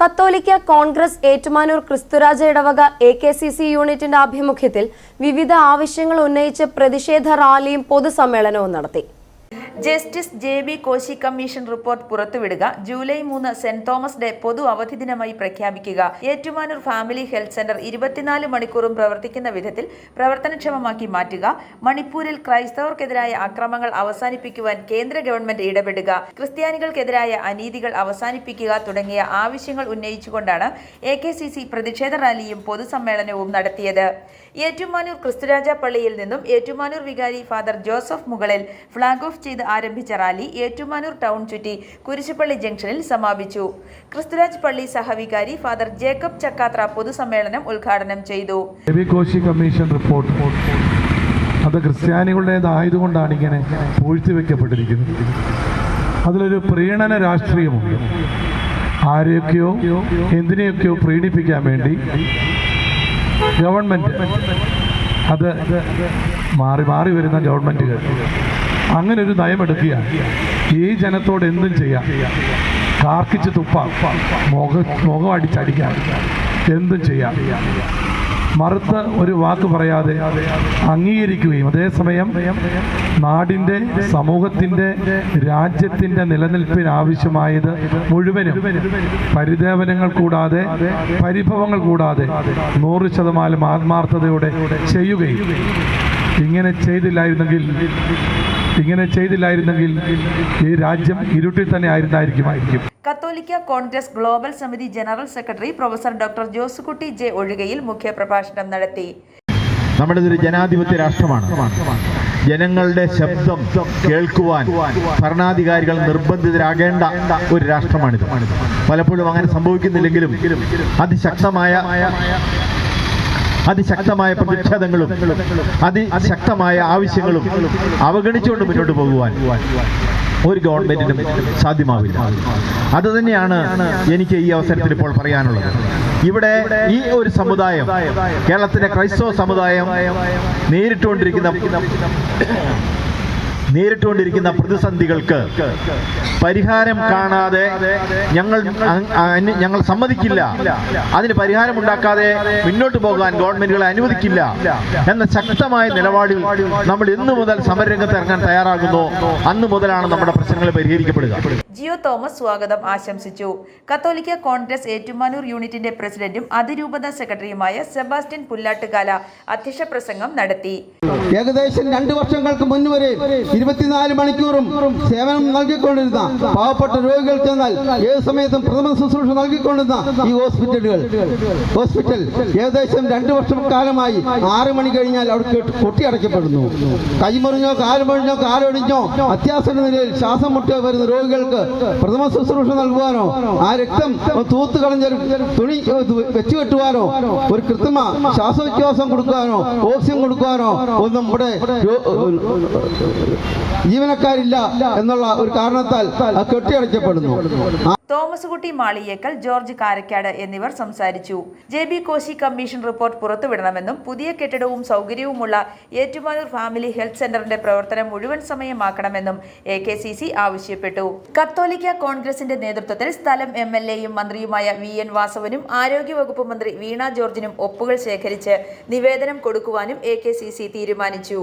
കത്തോലിക്ക കോൺഗ്രസ് ഏറ്റുമാനൂർ ക്രിസ്തുരാജ ഇടവക A K C C യൂണിറ്റിന്റെ ആഭിമുഖ്യത്തിൽ വിവിധ ആവശ്യങ്ങൾ ഉന്നയിച്ച് പ്രതിഷേധ റാലിയും പൊതുസമ്മേളനവും നടത്തി. Justice J B Koshy commission report പുറത്തുവിടുക. July മൂന്ന് സെന്റ് തോമസ് ഡേ പൊതു അവധി ദിനമായി പ്രഖ്യാപിക്കുക. ഏറ്റുമാനൂർ ഫാമിലി ഹെൽത്ത് സെന്റർ ഇരുപത്തിനാല് മണിക്കൂറും പ്രവർത്തിക്കുന്ന വിധത്തിൽ പ്രവർത്തനക്ഷമമാക്കി മാറ്റുക. മണിപ്പൂരിൽ ക്രൈസ്തവർക്കെതിരായ അക്രമങ്ങൾ അവസാനിപ്പിക്കുവാൻ കേന്ദ്ര ഗവൺമെന്റ് ഇടപെടുക. ക്രിസ്ത്യാനികൾക്കെതിരായ അനീതികൾ അവസാനിപ്പിക്കുക തുടങ്ങിയ ആവശ്യങ്ങൾ ഉന്നയിച്ചുകൊണ്ടാണ് എ കെ സി സി പ്രതിഷേധ റാലിയും പൊതുസമ്മേളനവും നടത്തിയത്. ഏറ്റുമാനൂർ ക്രിസ്തുരാജ പള്ളിയിൽ നിന്നും ഏറ്റുമാനൂർ വികാരി ഫാദർ ജോസഫ് മുകളിൽ ഫ്ളാഗ് ഓഫ് ചെയ്ത് ആരംഭിച്ച റാലി ഏറ്റുമാനൂർ ടൗൺ ചുറ്റി കുരിശുപള്ളി ജംഗ്ഷനിൽ സമാപിച്ചു. ക്രിസ്തുരാജ് പള്ളി സഹവികാരി ഫാദർ ജേക്കബ് ചക്കാത്ര പൊതുസമ്മേളനം ഉദ്ഘാടനം ചെയ്തു. Commission report. അത് ക്രിസ്ത്യാനികളുടേതായതുകൊണ്ടാണ് ഇങ്ങനെ പൂഴ്ത്തിവെക്കപ്പെട്ടിരിക്കുന്നത് അതിലൊരു പ്രീണന രാഷ്ട്രീയമുണ്ട്. ആരെയൊക്കെയോ എന്തിനെയൊക്കെയോ പ്രീണിപ്പിക്കാൻ വേണ്ടി ഗവൺമെന്റ് അത് മാറി മാറി വരുന്ന ഗവൺമെന്റുകൾ അങ്ങനെ ഒരു നയമെടുക്കുക. ഈ ജനത്തോട് എന്തും ചെയ്യാം. കാർക്കിച്ച് തുപ്പാം. മുഖ അടിച്ചടിക്കാം. എന്തും ചെയ്യാം. മറുത്ത് ഒരു വാക്ക് പറയാതെ അംഗീകരിക്കുകയും അതേസമയം നാടിന്റെ സമൂഹത്തിന്റെ രാജ്യത്തിന്റെ നിലനിൽപ്പിന് ആവശ്യമായത് മുഴുവനും പരിദേവനങ്ങൾ കൂടാതെ പരിഭവങ്ങൾ കൂടാതെ നൂറ് ശതമാനം ആത്മാർത്ഥതയോടെ ചെയ്യുകയും ഇങ്ങനെ ചെയ്തില്ലായിരുന്നെങ്കിൽ ഇങ്ങനെ ചെയ്തില്ലായിരുന്നെങ്കിൽ ഈ രാജ്യം ഇരുട്ടിൽ തന്നെ ആയിരുന്നായിരിക്കുമായിരിക്കും. കത്തോലിക്ക കോൺഗ്രസ് ഗ്ലോബൽ സമിതി general secretary professor doctor Josekutty J Ozhukayil മുഖ്യപ്രഭാഷണം നടത്തി. നമ്മുടെ ഇതൊരു ജനാധിപത്യ രാഷ്ട്രമാണ്. ജനങ്ങളുടെ ശബ്ദം കേൾക്കുവാൻ ഭരണാധികാരികൾ നിർബന്ധിതരാകേണ്ട ഒരു രാഷ്ട്രമാണിത്. പലപ്പോഴും അങ്ങനെ സംഭവിക്കുന്നില്ലെങ്കിലും അതിശക്തമായ അതിശക്തമായ പ്രതിഷേധങ്ങളും അതിശക്തമായ ആവശ്യങ്ങളും അവഗണിച്ചുകൊണ്ട് മുന്നോട്ട് പോകുവാൻ ഒരു ഗവൺമെന്റിനും സാധ്യമാവില്ല. അത് തന്നെയാണ് എനിക്ക് ഈ അവസരത്തിൽ ഇപ്പോൾ പറയാനുള്ളത്. ഇവിടെ ഈ ഒരു സമുദായം കേരളത്തിലെ ക്രൈസ്തവ സമുദായം നേരിട്ടുകൊണ്ടിരിക്കുന്ന നേരിട്ടുകൊണ്ടിരിക്കുന്ന പ്രതിസന്ധികൾക്ക് പരിഹാരം കാണാതെ ഞങ്ങൾ ഞങ്ങൾ സമ്മതിക്കില്ല. അതിന് പരിഹാരം ഉണ്ടാക്കാതെ മുന്നോട്ട് പോകാൻ ഗവൺമെന്റുകളെ അനുവദിക്കില്ല എന്ന ശക്തമായ നിലപാടിൽ നമ്മൾ ഇന്നു മുതൽ സമരരംഗത്ത് ഇറങ്ങാൻ തയ്യാറാകുന്നു. അന്ന് മുതലാണ് നമ്മുടെ പ്രശ്നങ്ങൾ പരിഹരിക്കപ്പെടുക. ജിയോ തോമസ് സ്വാഗതം ആശംസിച്ചു. കത്തോലിക്ക കോൺഗ്രസ് ഏറ്റുമാനൂർ യൂണിറ്റിന്റെ പ്രസിഡന്റും അതിരൂപത സെക്രട്ടറിയുമായ സെബാസ്റ്റ്യൻ പുല്ലാട്ടുകാല അധ്യക്ഷ പ്രസംഗം നടത്തി. ഏകദേശം രണ്ടു വർഷങ്ങൾക്ക് മുൻപ് വരെ ഇരുപത്തിനാല് മണിക്കൂറും സേവനം നൽകിക്കൊണ്ടിരുന്ന പാവപ്പെട്ട രോഗികൾക്ക് എന്നാൽ ഏത് സമയത്തും പ്രഥമ ശുശ്രൂഷ നൽകിക്കൊണ്ടിരുന്ന ഈ ഹോസ്പിറ്റലുകൾ. ഹോസ്പിറ്റൽ ഏകദേശം രണ്ടു വർഷം കാലമായി ആറ് മണി കഴിഞ്ഞാൽ അവിടെ കൊട്ടിയടയ്ക്കപ്പെടുന്നു. കൈമുറിഞ്ഞോ കാൽ മുറിഞ്ഞോ കാലൊടിഞ്ഞോ അത്യാസന്ന നിലയിൽ ശ്വാസം മുട്ടോ വരുന്ന രോഗികൾക്ക് പ്രഥമ ശുശ്രൂഷ നൽകുവാനോ ആ രക്തം തൂത്ത് കളഞ്ഞ തുണി വെച്ചു കെട്ടുവാനോ ഒരു കൃത്രിമ ശ്വാസോച്ഛ്വാസം കൊടുക്കുവാനോ ഓക്സിജൻ കൊടുക്കുവാനോ ഒന്നും ഇവിടെ ജീവനക്കാരില്ല എന്നുള്ള ഒരു കാരണത്താൽ കെട്ടിയടയ്ക്കപ്പെടുന്നു. തോമസ് കുട്ടി മാളിയേക്കൽ ജോർജ് കാരക്കാട് എന്നിവർ സംസാരിച്ചു. J B Koshy commission report പുറത്തുവിടണമെന്നും പുതിയ കെട്ടിടവും സൗകര്യവുമുള്ള ഏറ്റുമാനൂർ ഫാമിലി ഹെൽത്ത് സെന്ററിന്റെ പ്രവർത്തനം മുഴുവൻ സമയമാക്കണമെന്നും എ കെ സി സി ആവശ്യപ്പെട്ടു. കത്തോലിക്ക കോൺഗ്രസിന്റെ നേതൃത്വത്തിൽ സ്ഥലം എം എൽ എയും മന്ത്രിയുമായ വി എൻ വാസവനും ആരോഗ്യവകുപ്പ് മന്ത്രി വീണ ജോർജിനും ഒപ്പുകൾ ശേഖരിച്ച് നിവേദനം കൊടുക്കുവാനും എ കെ സി സി തീരുമാനിച്ചു.